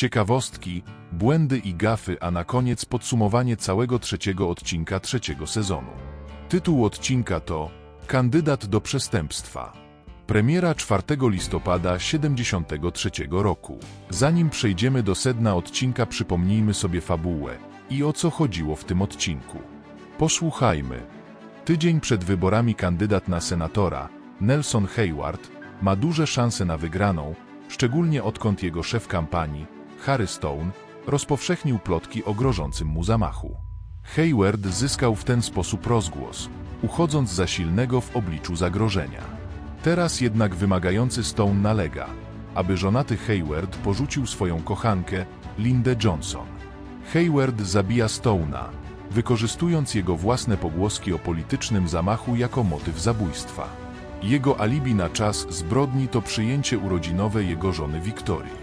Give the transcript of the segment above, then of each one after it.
ciekawostki, błędy i gafy, a na koniec podsumowanie całego trzeciego odcinka trzeciego sezonu. Tytuł odcinka to Kandydat do przestępstwa. Premiera 4 listopada 73 roku. Zanim przejdziemy do sedna odcinka, przypomnijmy sobie fabułę i o co chodziło w tym odcinku. Posłuchajmy. Tydzień przed wyborami kandydat na senatora, Nelson Hayward, ma duże szanse na wygraną, szczególnie odkąd jego szef kampanii, Harry Stone, rozpowszechnił plotki o grożącym mu zamachu. Hayward zyskał w ten sposób rozgłos, uchodząc za silnego w obliczu zagrożenia. Teraz jednak wymagający Stone nalega, aby żonaty Hayward porzucił swoją kochankę, Lindę Johnson. Hayward zabija Stone'a, wykorzystując jego własne pogłoski o politycznym zamachu jako motyw zabójstwa. Jego alibi na czas zbrodni to przyjęcie urodzinowe jego żony Wiktorii.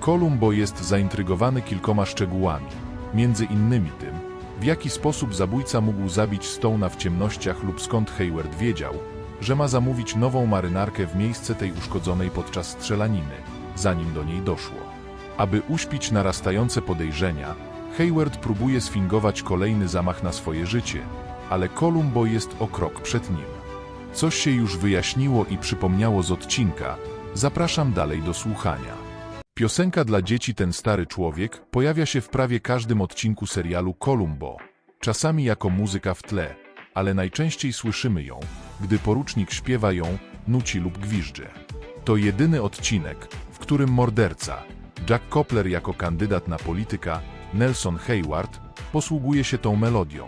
Columbo jest zaintrygowany kilkoma szczegółami, między innymi tym, w jaki sposób zabójca mógł zabić Stone'a w ciemnościach lub skąd Hayward wiedział, że ma zamówić nową marynarkę w miejsce tej uszkodzonej podczas strzelaniny, zanim do niej doszło. Aby uśpić narastające podejrzenia, Hayward próbuje sfingować kolejny zamach na swoje życie, ale Columbo jest o krok przed nim. Coś się już wyjaśniło i przypomniało z odcinka, zapraszam dalej do słuchania. Piosenka dla dzieci Ten stary człowiek pojawia się w prawie każdym odcinku serialu Columbo, czasami jako muzyka w tle, ale najczęściej słyszymy ją, gdy porucznik śpiewa ją, nuci lub gwizdże. To jedyny odcinek, w którym morderca, Jack Kopler jako kandydat na polityka, Nelson Hayward, posługuje się tą melodią.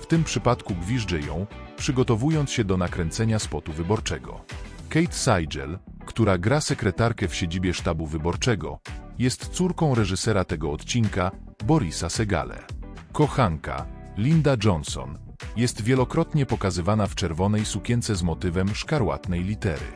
W tym przypadku gwizdże ją, przygotowując się do nakręcenia spotu wyborczego. Kate Seigel, która gra sekretarkę w siedzibie sztabu wyborczego, jest córką reżysera tego odcinka, Borisa Segale. Kochanka, Linda Johnson, jest wielokrotnie pokazywana w czerwonej sukience z motywem szkarłatnej litery.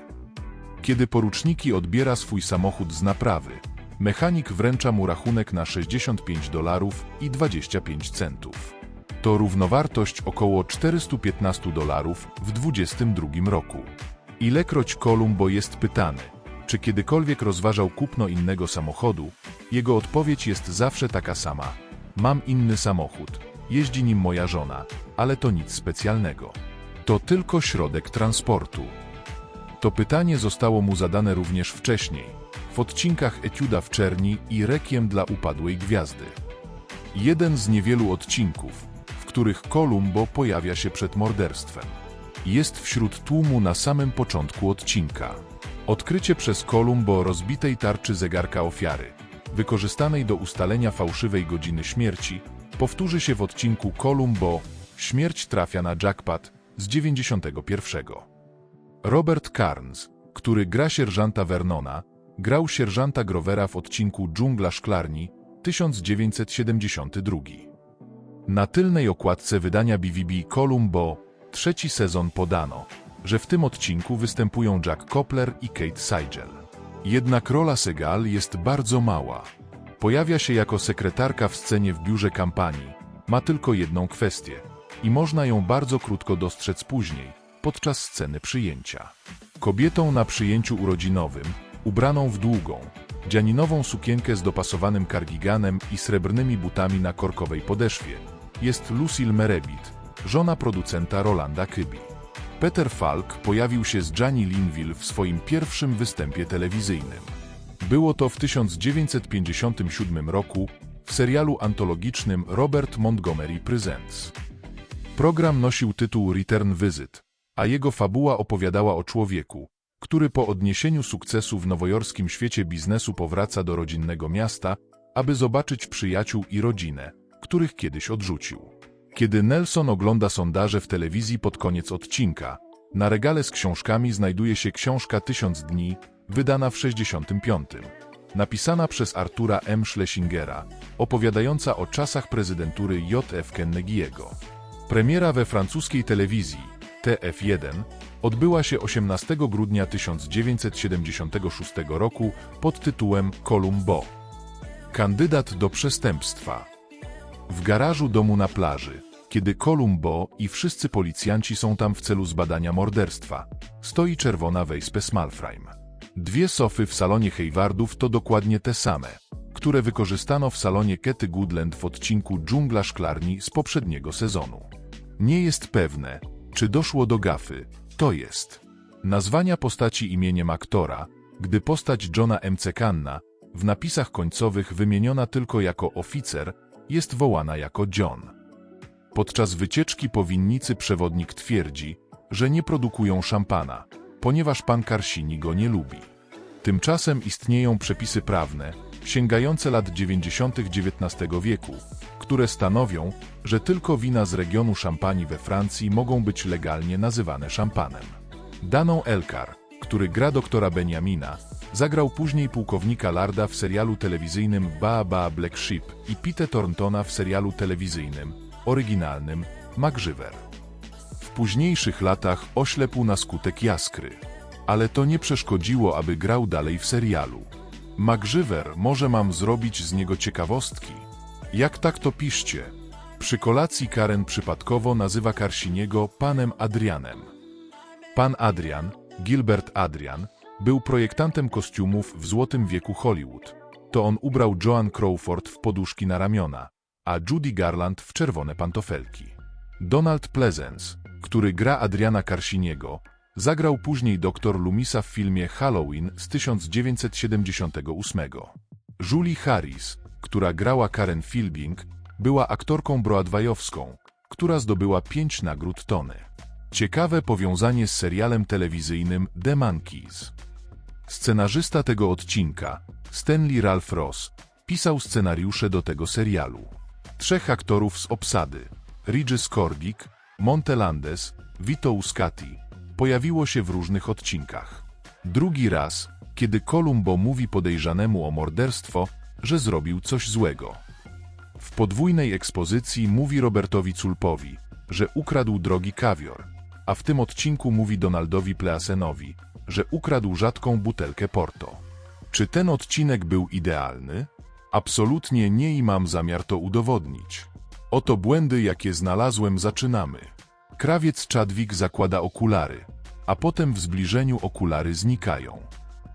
Kiedy poruczniki odbiera swój samochód z naprawy, mechanik wręcza mu rachunek na 65 dolarów i 25 centów. To równowartość około 415 dolarów w 22 roku. Ilekroć Columbo jest pytany, czy kiedykolwiek rozważał kupno innego samochodu, jego odpowiedź jest zawsze taka sama. Mam inny samochód, jeździ nim moja żona, ale to nic specjalnego. To tylko środek transportu. To pytanie zostało mu zadane również wcześniej, w odcinkach Etiuda w czerni i Rekiem dla upadłej gwiazdy. Jeden z niewielu odcinków, w których Columbo pojawia się przed morderstwem. Jest wśród tłumu na samym początku odcinka. Odkrycie przez Columbo rozbitej tarczy zegarka ofiary, wykorzystanej do ustalenia fałszywej godziny śmierci, powtórzy się w odcinku Columbo Śmierć trafia na jackpot z 91. Robert Carnes, który gra sierżanta Vernona, grał sierżanta Grovera w odcinku Dżungla Szklarni 1972. Na tylnej okładce wydania BVB Columbo trzeci sezon podano, że w tym odcinku występują Jack Kopler i Kate Seigel. Jednak rola Segal jest bardzo mała. Pojawia się jako sekretarka w scenie w biurze kampanii. Ma tylko jedną kwestię i można ją bardzo krótko dostrzec później, podczas sceny przyjęcia. Kobietą na przyjęciu urodzinowym, ubraną w długą, dzianinową sukienkę z dopasowanym kardiganem i srebrnymi butami na korkowej podeszwie, jest Lucille Merebit, żona producenta Rolanda Kybi. Peter Falk pojawił się z Gianni Linville w swoim pierwszym występie telewizyjnym. Było to w 1957 roku w serialu antologicznym Robert Montgomery Presents. Program nosił tytuł Return Visit, a jego fabuła opowiadała o człowieku, który po odniesieniu sukcesu w nowojorskim świecie biznesu powraca do rodzinnego miasta, aby zobaczyć przyjaciół i rodzinę, których kiedyś odrzucił. Kiedy Nelson ogląda sondaże w telewizji pod koniec odcinka, na regale z książkami znajduje się książka Tysiąc dni, wydana w 65. Napisana przez Artura M. Schlesingera, opowiadająca o czasach prezydentury J.F. Kennedy'ego. Premiera we francuskiej telewizji TF1 odbyła się 18 grudnia 1976 roku pod tytułem Columbo. Kandydat do przestępstwa. W garażu domu na plaży, kiedy Columbo i wszyscy policjanci są tam w celu zbadania morderstwa, stoi czerwona Weispe Smalframe. Dwie sofy w salonie Haywardów to dokładnie te same, które wykorzystano w salonie Kety Goodland w odcinku Dżungla Szklarni z poprzedniego sezonu. Nie jest pewne, czy doszło do gafy, to jest nazwania postaci imieniem aktora, gdy postać Johna M. W napisach końcowych wymieniona tylko jako oficer jest wołana jako John. Podczas wycieczki po winnicy przewodnik twierdzi, że nie produkują szampana, ponieważ pan Karsini go nie lubi. Tymczasem istnieją przepisy prawne, sięgające lat 90. XIX wieku, które stanowią, że tylko wina z regionu szampanii we Francji mogą być legalnie nazywane szampanem. Daną Elkar, który gra doktora Benjamina, zagrał później pułkownika Larda w serialu telewizyjnym Ba Ba Black Sheep i Pete Thorntona w serialu telewizyjnym, oryginalnym, MacGyver. W późniejszych latach oślepł na skutek jaskry. Ale to nie przeszkodziło, aby grał dalej w serialu. MacGyver, może mam zrobić z niego ciekawostki? Jak tak to piszcie? Przy kolacji Karen przypadkowo nazywa Karsiniego panem Adrianem. Pan Adrian, Gilbert Adrian, był projektantem kostiumów w złotym wieku Hollywood. To on ubrał Joan Crawford w poduszki na ramiona, a Judy Garland w czerwone pantofelki. Donald Pleasence, który gra Adriana Karsiniego, zagrał później dr Lumisa w filmie Halloween z 1978. Julie Harris, która grała Karen Fielding, była aktorką broadwayowską, która zdobyła pięć nagród Tony. Ciekawe powiązanie z serialem telewizyjnym The Monkeys. Scenarzysta tego odcinka, Stanley Ralph Ross, pisał scenariusze do tego serialu. Trzech aktorów z obsady, Regis Kordik, Monte Landes, Vito Uscati, pojawiło się w różnych odcinkach. Drugi raz, kiedy Columbo mówi podejrzanemu o morderstwo, że zrobił coś złego. W podwójnej ekspozycji mówi Robertowi Culpowi, że ukradł drogi kawior, a w tym odcinku mówi Donaldowi Pleasenowi, że ukradł rzadką butelkę Porto. Czy ten odcinek był idealny? Absolutnie nie i mam zamiar to udowodnić. Oto błędy, jakie znalazłem, zaczynamy. Krawiec Chadwick zakłada okulary, a potem w zbliżeniu okulary znikają.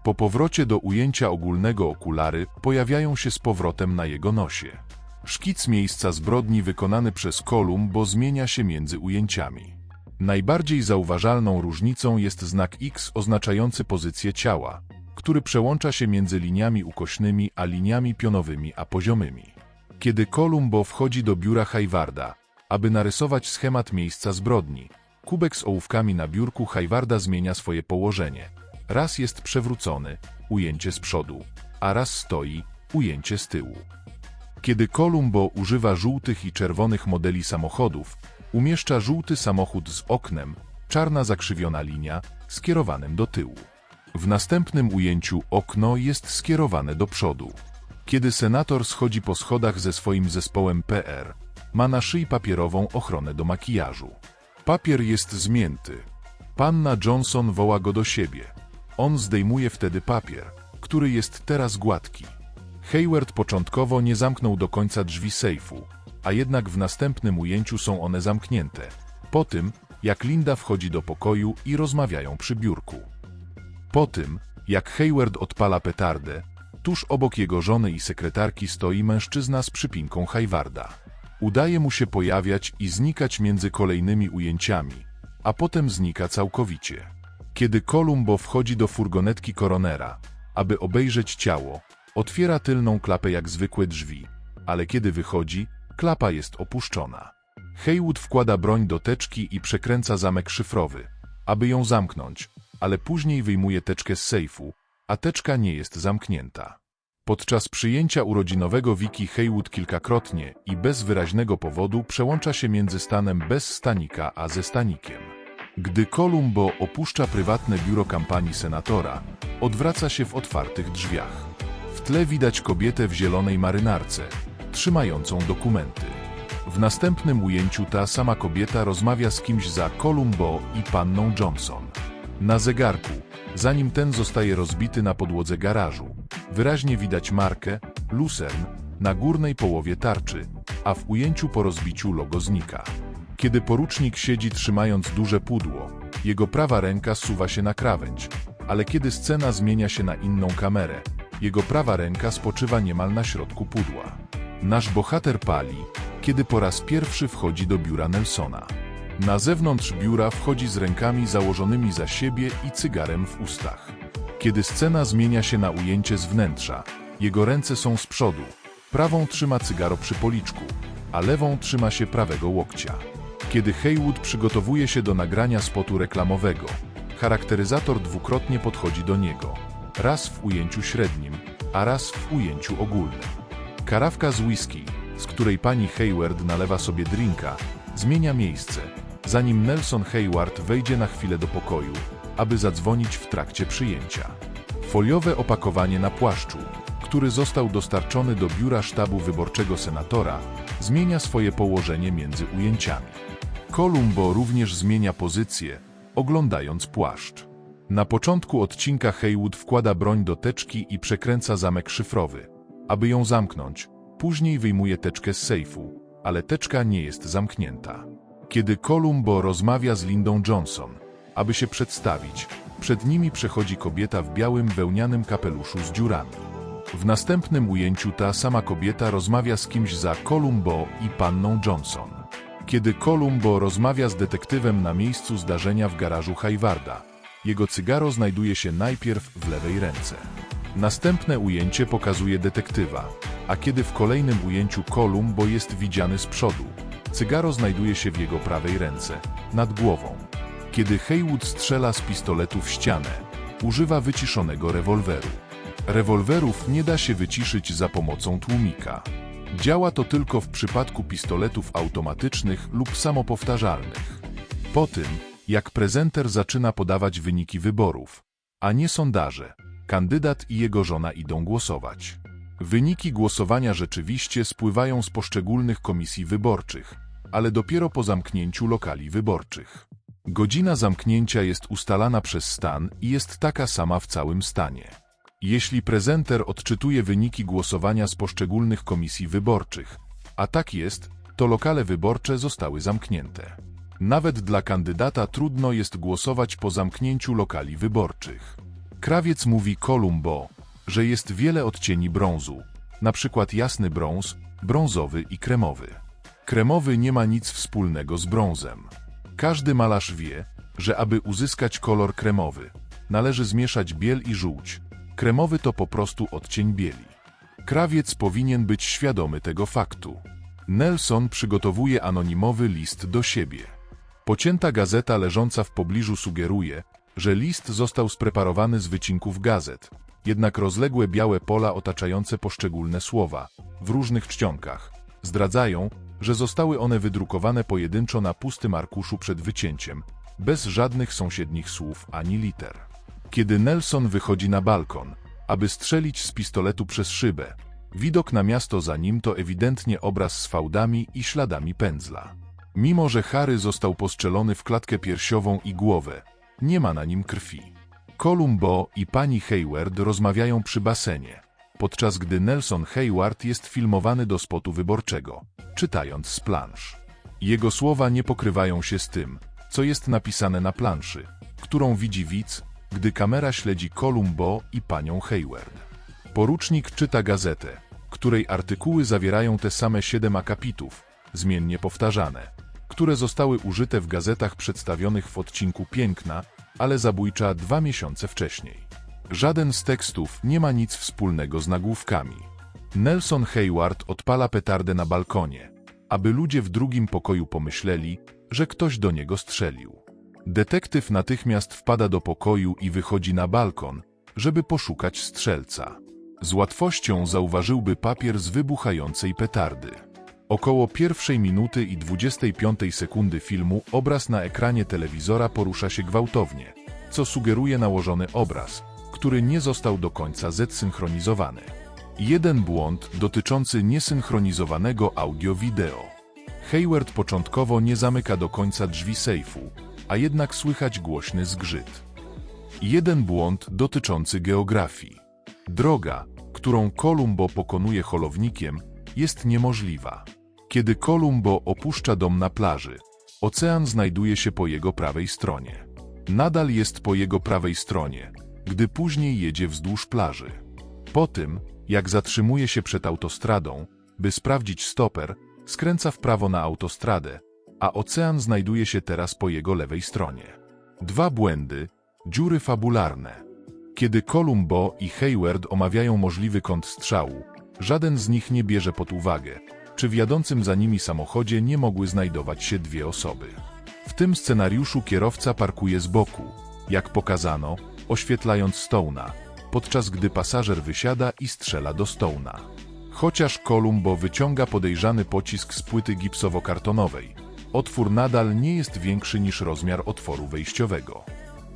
Po powrocie do ujęcia ogólnego okulary pojawiają się z powrotem na jego nosie. Szkic miejsca zbrodni wykonany przez Columbo zmienia się między ujęciami. Najbardziej zauważalną różnicą jest znak X oznaczający pozycję ciała, który przełącza się między liniami ukośnymi a liniami pionowymi a poziomymi. Kiedy Columbo wchodzi do biura Haywarda, aby narysować schemat miejsca zbrodni, kubek z ołówkami na biurku Haywarda zmienia swoje położenie. Raz jest przewrócony, ujęcie z przodu, a raz stoi, ujęcie z tyłu. Kiedy Columbo używa żółtych i czerwonych modeli samochodów, umieszcza żółty samochód z oknem, czarna zakrzywiona linia, skierowanym do tyłu. W następnym ujęciu okno jest skierowane do przodu. Kiedy senator schodzi po schodach ze swoim zespołem PR, ma na szyi papierową ochronę do makijażu. Papier jest zmięty. Panna Johnson woła go do siebie. On zdejmuje wtedy papier, który jest teraz gładki. Hayward początkowo nie zamknął do końca drzwi sejfu, a jednak w następnym ujęciu są one zamknięte. Po tym, jak Linda wchodzi do pokoju i rozmawiają przy biurku. Po tym, jak Hayward odpala petardę, tuż obok jego żony i sekretarki stoi mężczyzna z przypinką Haywarda. Udaje mu się pojawiać i znikać między kolejnymi ujęciami, a potem znika całkowicie. Kiedy Columbo wchodzi do furgonetki koronera, aby obejrzeć ciało, otwiera tylną klapę jak zwykłe drzwi, ale kiedy wychodzi, klapa jest opuszczona. Haywood wkłada broń do teczki i przekręca zamek szyfrowy, aby ją zamknąć, ale później wyjmuje teczkę z sejfu, a teczka nie jest zamknięta. Podczas przyjęcia urodzinowego Wiki Haywood kilkakrotnie i bez wyraźnego powodu przełącza się między stanem bez stanika a ze stanikiem. Gdy Columbo opuszcza prywatne biuro kampanii senatora, odwraca się w otwartych drzwiach. W tle widać kobietę w zielonej marynarce, trzymającą dokumenty. W następnym ujęciu ta sama kobieta rozmawia z kimś za Columbo i panną Johnson. Na zegarku, zanim ten zostaje rozbity na podłodze garażu, wyraźnie widać markę Lucern na górnej połowie tarczy, a w ujęciu po rozbiciu logo znika. Kiedy porucznik siedzi trzymając duże pudło, jego prawa ręka suwa się na krawędź, ale kiedy scena zmienia się na inną kamerę, Jego prawa ręka spoczywa niemal na środku pudła. Nasz bohater pali, kiedy po raz pierwszy wchodzi do biura Nelsona. Na zewnątrz biura wchodzi z rękami założonymi za siebie i cygarem w ustach. Kiedy scena zmienia się na ujęcie z wnętrza, jego ręce są z przodu. Prawą trzyma cygaro przy policzku, a lewą trzyma się prawego łokcia. Kiedy Haywood przygotowuje się do nagrania spotu reklamowego, charakteryzator dwukrotnie podchodzi do niego. Raz w ujęciu średnim, a raz w ujęciu ogólnym. Karawka z whisky, z której pani Hayward nalewa sobie drinka, zmienia miejsce, zanim Nelson Hayward wejdzie na chwilę do pokoju, aby zadzwonić w trakcie przyjęcia. Foliowe opakowanie na płaszczu, który został dostarczony do biura sztabu wyborczego senatora, zmienia swoje położenie między ujęciami. Columbo również zmienia pozycję, oglądając płaszcz. Na początku odcinka Haywood wkłada broń do teczki i przekręca zamek szyfrowy, aby ją zamknąć. Później wyjmuje teczkę z sejfu, ale teczka nie jest zamknięta. Kiedy Columbo rozmawia z Lindą Johnson, aby się przedstawić, przed nimi przechodzi kobieta w białym wełnianym kapeluszu z dziurami. W następnym ujęciu ta sama kobieta rozmawia z kimś za Columbo i panną Johnson. Kiedy Columbo rozmawia z detektywem na miejscu zdarzenia w garażu Haywarda, jego cygaro znajduje się najpierw w lewej ręce. Następne ujęcie pokazuje detektywa, a kiedy w kolejnym ujęciu Columbo jest widziany z przodu, cygaro znajduje się w jego prawej ręce, nad głową. Kiedy Haywood strzela z pistoletu w ścianę, używa wyciszonego rewolweru. Rewolwerów nie da się wyciszyć za pomocą tłumika. Działa to tylko w przypadku pistoletów automatycznych lub samopowtarzalnych. Po tym, jak prezenter zaczyna podawać wyniki wyborów, a nie sondaże, kandydat i jego żona idą głosować. Wyniki głosowania rzeczywiście spływają z poszczególnych komisji wyborczych, ale dopiero po zamknięciu lokali wyborczych. Godzina zamknięcia jest ustalana przez stan i jest taka sama w całym stanie. Jeśli prezenter odczytuje wyniki głosowania z poszczególnych komisji wyborczych, a tak jest, to lokale wyborcze zostały zamknięte. Nawet dla kandydata trudno jest głosować po zamknięciu lokali wyborczych. Krawiec mówi Columbo, że jest wiele odcieni brązu, przykład jasny brąz, brązowy i kremowy. Kremowy nie ma nic wspólnego z brązem. Każdy malarz wie, że aby uzyskać kolor kremowy, należy zmieszać biel i żółć. Kremowy to po prostu odcień bieli. Krawiec powinien być świadomy tego faktu. Nelson przygotowuje anonimowy list do siebie. Pocięta gazeta leżąca w pobliżu sugeruje, że list został spreparowany z wycinków gazet, jednak rozległe białe pola otaczające poszczególne słowa, w różnych czcionkach, zdradzają, że zostały one wydrukowane pojedynczo na pustym arkuszu przed wycięciem, bez żadnych sąsiednich słów ani liter. Kiedy Nelson wychodzi na balkon, aby strzelić z pistoletu przez szybę, widok na miasto za nim to ewidentnie obraz z fałdami i śladami pędzla. Mimo, że Harry został postrzelony w klatkę piersiową i głowę, nie ma na nim krwi. Columbo i pani Hayward rozmawiają przy basenie, podczas gdy Nelson Hayward jest filmowany do spotu wyborczego, czytając z plansz. Jego słowa nie pokrywają się z tym, co jest napisane na planszy, którą widzi widz, gdy kamera śledzi Columbo i panią Hayward. Porucznik czyta gazetę, której artykuły zawierają te same siedem akapitów, zmiennie powtarzane, które zostały użyte w gazetach przedstawionych w odcinku Piękna, ale zabójcza dwa miesiące wcześniej. Żaden z tekstów nie ma nic wspólnego z nagłówkami. Nelson Hayward odpala petardę na balkonie, aby ludzie w drugim pokoju pomyśleli, że ktoś do niego strzelił. Detektyw natychmiast wpada do pokoju i wychodzi na balkon, żeby poszukać strzelca. Z łatwością zauważyłby papier z wybuchającej petardy. Około pierwszej minuty i 25 sekundy filmu obraz na ekranie telewizora porusza się gwałtownie, co sugeruje nałożony obraz, który nie został do końca zsynchronizowany. Jeden błąd dotyczący niesynchronizowanego audio-wideo. Hayward początkowo nie zamyka do końca drzwi sejfu, a jednak słychać głośny zgrzyt. Jeden błąd dotyczący geografii. Droga, którą Columbo pokonuje holownikiem, jest niemożliwa. Kiedy Columbo opuszcza dom na plaży, ocean znajduje się po jego prawej stronie. Nadal jest po jego prawej stronie, gdy później jedzie wzdłuż plaży. Po tym, jak zatrzymuje się przed autostradą, by sprawdzić stoper, skręca w prawo na autostradę, a ocean znajduje się teraz po jego lewej stronie. Dwa błędy, dziury fabularne. Kiedy Columbo i Hayward omawiają możliwy kąt strzału, żaden z nich nie bierze pod uwagę, czy w jadącym za nimi samochodzie nie mogły znajdować się dwie osoby. W tym scenariuszu kierowca parkuje z boku, jak pokazano, oświetlając Stone'a, podczas gdy pasażer wysiada i strzela do Stone'a. Chociaż Columbo wyciąga podejrzany pocisk z płyty gipsowo-kartonowej, otwór nadal nie jest większy niż rozmiar otworu wejściowego.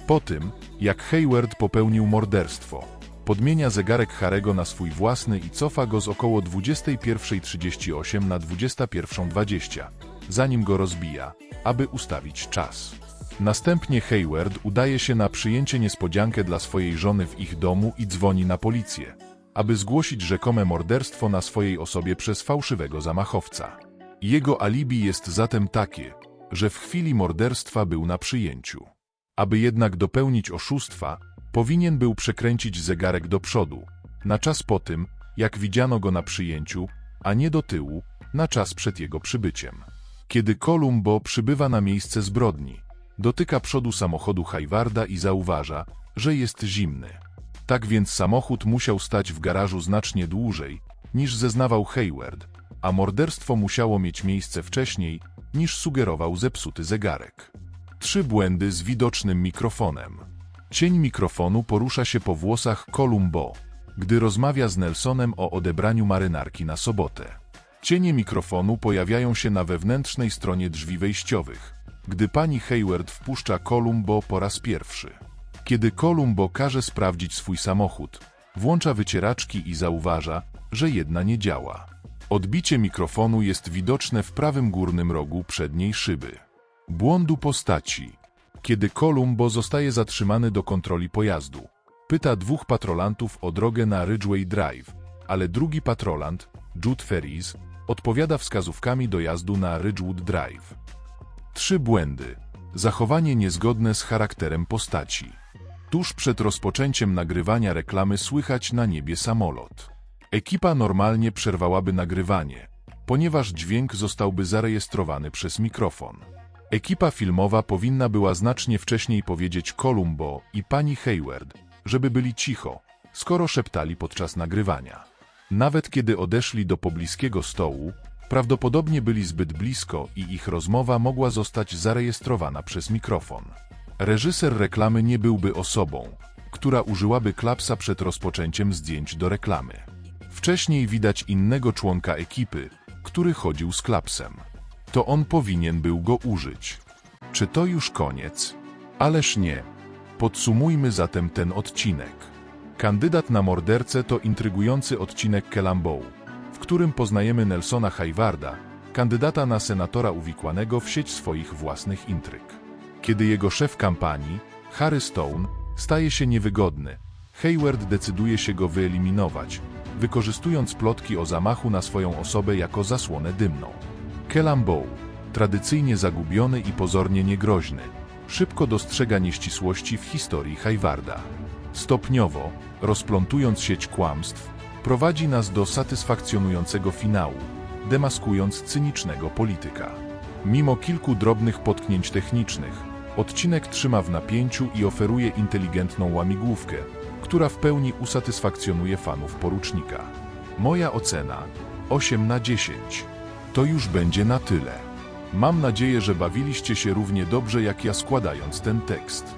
Po tym, jak Hayward popełnił morderstwo, podmienia zegarek Harego na swój własny i cofa go z około 21.38 na 21.20, zanim go rozbija, aby ustawić czas. Następnie Hayward udaje się na przyjęcie niespodziankę dla swojej żony w ich domu i dzwoni na policję, aby zgłosić rzekome morderstwo na swojej osobie przez fałszywego zamachowca. Jego alibi jest zatem takie, że w chwili morderstwa był na przyjęciu. Aby jednak dopełnić oszustwa, powinien był przekręcić zegarek do przodu, na czas po tym, jak widziano go na przyjęciu, a nie do tyłu, na czas przed jego przybyciem. Kiedy Columbo przybywa na miejsce zbrodni, dotyka przodu samochodu Haywarda i zauważa, że jest zimny. Tak więc samochód musiał stać w garażu znacznie dłużej, niż zeznawał Hayward, a morderstwo musiało mieć miejsce wcześniej, niż sugerował zepsuty zegarek. Trzy błędy z widocznym mikrofonem. Cień mikrofonu porusza się po włosach Columbo, gdy rozmawia z Nelsonem o odebraniu marynarki na sobotę. Cienie mikrofonu pojawiają się na wewnętrznej stronie drzwi wejściowych, gdy pani Hayward wpuszcza Columbo po raz pierwszy. Kiedy Columbo każe sprawdzić swój samochód, włącza wycieraczki i zauważa, że jedna nie działa. Odbicie mikrofonu jest widoczne w prawym górnym rogu przedniej szyby. Błądu postaci. Kiedy Columbo zostaje zatrzymany do kontroli pojazdu, pyta dwóch patrolantów o drogę na Ridgeway Drive, ale drugi patrolant, Jude Ferris, odpowiada wskazówkami dojazdu na Ridgewood Drive. Trzy błędy. Zachowanie niezgodne z charakterem postaci. Tuż przed rozpoczęciem nagrywania reklamy słychać na niebie samolot. Ekipa normalnie przerwałaby nagrywanie, ponieważ dźwięk zostałby zarejestrowany przez mikrofon. Ekipa filmowa powinna była znacznie wcześniej powiedzieć Columbo i pani Hayward, żeby byli cicho, skoro szeptali podczas nagrywania. Nawet kiedy odeszli do pobliskiego stołu, prawdopodobnie byli zbyt blisko i ich rozmowa mogła zostać zarejestrowana przez mikrofon. Reżyser reklamy nie byłby osobą, która użyłaby klapsa przed rozpoczęciem zdjęć do reklamy. Wcześniej widać innego członka ekipy, który chodził z klapsem. To on powinien był go użyć. Czy to już koniec? Ależ nie. Podsumujmy zatem ten odcinek. Kandydat na mordercę to intrygujący odcinek Kellambow, w którym poznajemy Nelsona Haywarda, kandydata na senatora uwikłanego w sieć swoich własnych intryg. Kiedy jego szef kampanii, Harry Stone, staje się niewygodny, Hayward decyduje się go wyeliminować, wykorzystując plotki o zamachu na swoją osobę jako zasłonę dymną. Kellambow, tradycyjnie zagubiony i pozornie niegroźny, szybko dostrzega nieścisłości w historii Haywarda. Stopniowo, rozplątując sieć kłamstw, prowadzi nas do satysfakcjonującego finału, demaskując cynicznego polityka. Mimo kilku drobnych potknięć technicznych, odcinek trzyma w napięciu i oferuje inteligentną łamigłówkę, która w pełni usatysfakcjonuje fanów porucznika. Moja ocena 8 na 10. To już będzie na tyle. Mam nadzieję, że bawiliście się równie dobrze jak ja składając ten tekst.